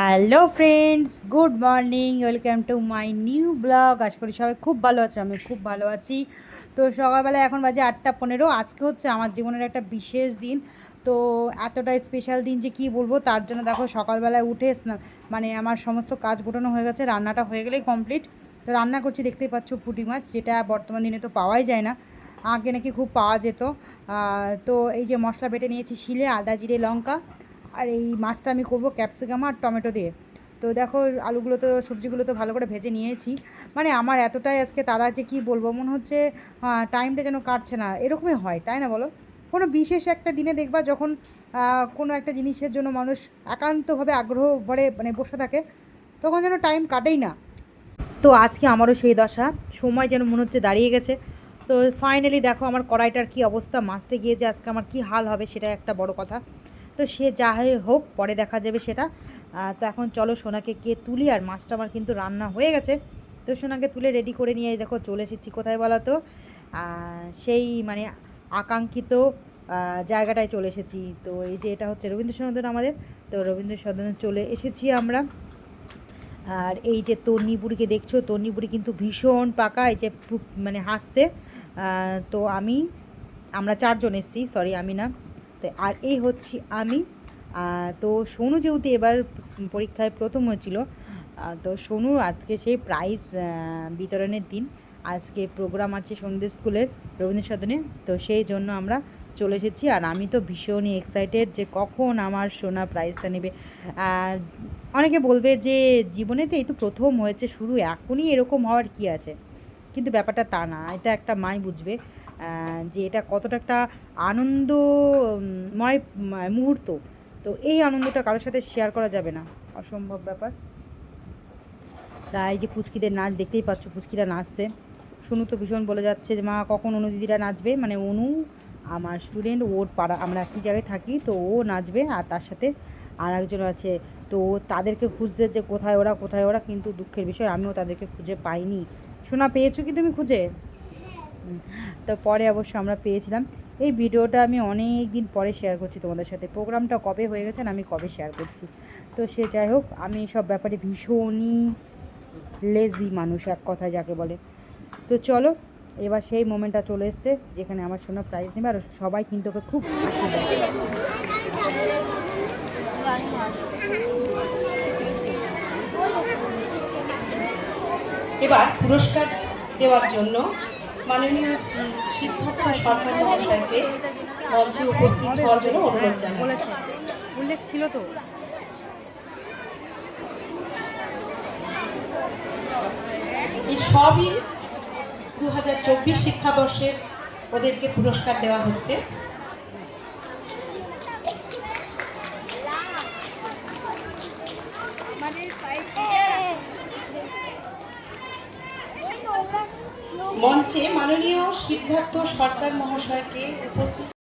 Hello friends, good morning, welcome to my new blog. আশা করি সবাই খুব ভালো আছে, আমি খুব ভালো আছি। তো সকালবেলা এখন বাজে আটটা পনেরো, আজকে হচ্ছে আমার জীবনের একটা বিশেষ দিন। তো এতটা স্পেশাল দিন যে কি বলব, তার জন্য দেখো সকালবেলায় উঠে মানে আমার সমস্ত কাজ গোটানো হয়ে গেছে, রান্নাটা হয়ে গেলেই কমপ্লিট তো রান্না করছি, দেখতেই পাচ্ছ পুঁটি মাছ, যেটা বর্তমান দিনে তো পাওয়াই যায় না। আগে নাকি খুব পাওয়া যেত। তো এই যে মশলা বেটে নিয়েছি শিলে, আদা, জিরে, লঙ্কা। আর এই মাছটা আমি করব ক্যাপসিকাম আর টমেটো দিয়ে। তো দেখো, আলুগুলো তো, সবজিগুলো তো ভালো করে ভেজে নিয়েছি। মানে আমার এতটাই আজকে তারা যে কি বলব, মনে হচ্ছে টাইমটা যেন কাটছে না। এরকমই হয়, তাই না বলো? কোনো বিশেষ একটা দিনে দেখবা যখন কোনো একটা জিনিসের জন্য মানুষ একান্তভাবে আগ্রহ ভরে মানে বসে থাকে, তখন যেন টাইম কাটেই না। তো আজকে আমারও সেই দশা। সময় যেন মনে হচ্ছে দাঁড়িয়ে গেছে। তো ফাইনালি দেখো আমার কড়াইটার কি অবস্থা, মাছতে গিয়ে যে আজকে আমার কি হাল হবে, সেটা একটা বড় কথা। তো সে যা হোক, পরে দেখা যাবে সেটা। তো এখন চলো সোনাকে কে তুলি, আর মাছটা আমার কিন্তু রান্না হয়ে গেছে। তো সোনাকে তুলে রেডি করে নিয়ে দেখো চলে এসেছি কোথায় বলো তো? সেই মানে আকাঙ্ক্ষিত জায়গাটায় চলে এসেছি। তো এই যে এটা হচ্ছে রবীন্দ্র সদন আমাদের। তো রবীন্দ্র সদনে চলে এসেছি আমরা। আর এই যে তন্নি বুড়িকে দেখছ তন্নি বুড়ি কিন্তু ভীষণ পাকা, এই যে মানে হাসছে। তো আমি আমরা চারজন এসেছি সরি আমি না। তো আর এই হচ্ছি আমি। তো সোনু যেহেতু এবার পরীক্ষায় প্রথম হয়েছিল তো সোনু আজকে সেই প্রাইজ বিতরণের দিন। আজকে প্রোগ্রাম আছে সন্ধ্যে স্কুলের রবীন্দ্র সদনে তো সেই জন্য আমরা চলে এসেছি। আর আমি তো ভীষণই এক্সাইটেড যে কখন আমার সোনা প্রাইজটা নেবে। অনেকে বলবে যে, জীবনে তো এই তো প্রথম হয়েছে শুরু এখনই এরকম হওয়ার কি আছে? কিন্তু ব্যাপারটা তা না, এটা একটা মাই বুঝবে। যে এটা কতটা একটা আনন্দময় মুহূর্ত। তো এই আনন্দটা কারোর সাথে শেয়ার করা যাবে না। অসম্ভব ব্যাপার। তাই যে পুচকিদের নাচ দেখতেই পাচ্ছ, পুচকিরা নাচছে। শুনু তো ভীষণ বলে যাচ্ছে যে, মা, কখন অনু দিদিরা নাচবে? মানে অনু, আমার স্টুডেন্ট ওর পাড়া, আমরা একই জায়গায় থাকি, তো ও নাচবে আর তার সাথে আর একজন আছে। তো তাদেরকে খুঁজছে যে কোথায় ওরা কোথায় ওরা, কিন্তু দুঃখের বিষয়, আমিও তাদেরকে খুঁজে পাইনি। শোনা পেয়েছ কি তুমি খুঁজে? তো পরে অবশ্য আমরা পেয়েছিলাম। এই ভিডিওটা আমি অনেক দিন পরে শেয়ার করছি তোমাদের সাথে। প্রোগ্রামটা কবে হয়ে গেছে আমি কবে শেয়ার করছি? তো সে যাই হোক, আমি সব ব্যাপারে ভীষণই লেজি মানুষ, এক কথায় যাকে বলে। তো চলো, এবার সেই মোমেন্টটা চলে এসছে, যেখানে আমার সোনা প্রাইজ নেবে আর সবাই কিন্তু ওকে খুব দেয় এবার পুরস্কার দেওয়ার জন্য মাননীয় সিদ্ধার্থ সরকার মহাশয়কে মঞ্চে উপস্থিত হওয়ার জন্য অনুরোধ জানাচ্ছি। উল্লেখ ছিল তো। এই সবই দু হাজার চব্বিশ শিক্ষাবর্ষের ওদেরকে পুরস্কার দেওয়া হচ্ছে। মঞ্চে মাননীয় সিদ্ধার্থ সরকার মহাশয়কে উপস্থিত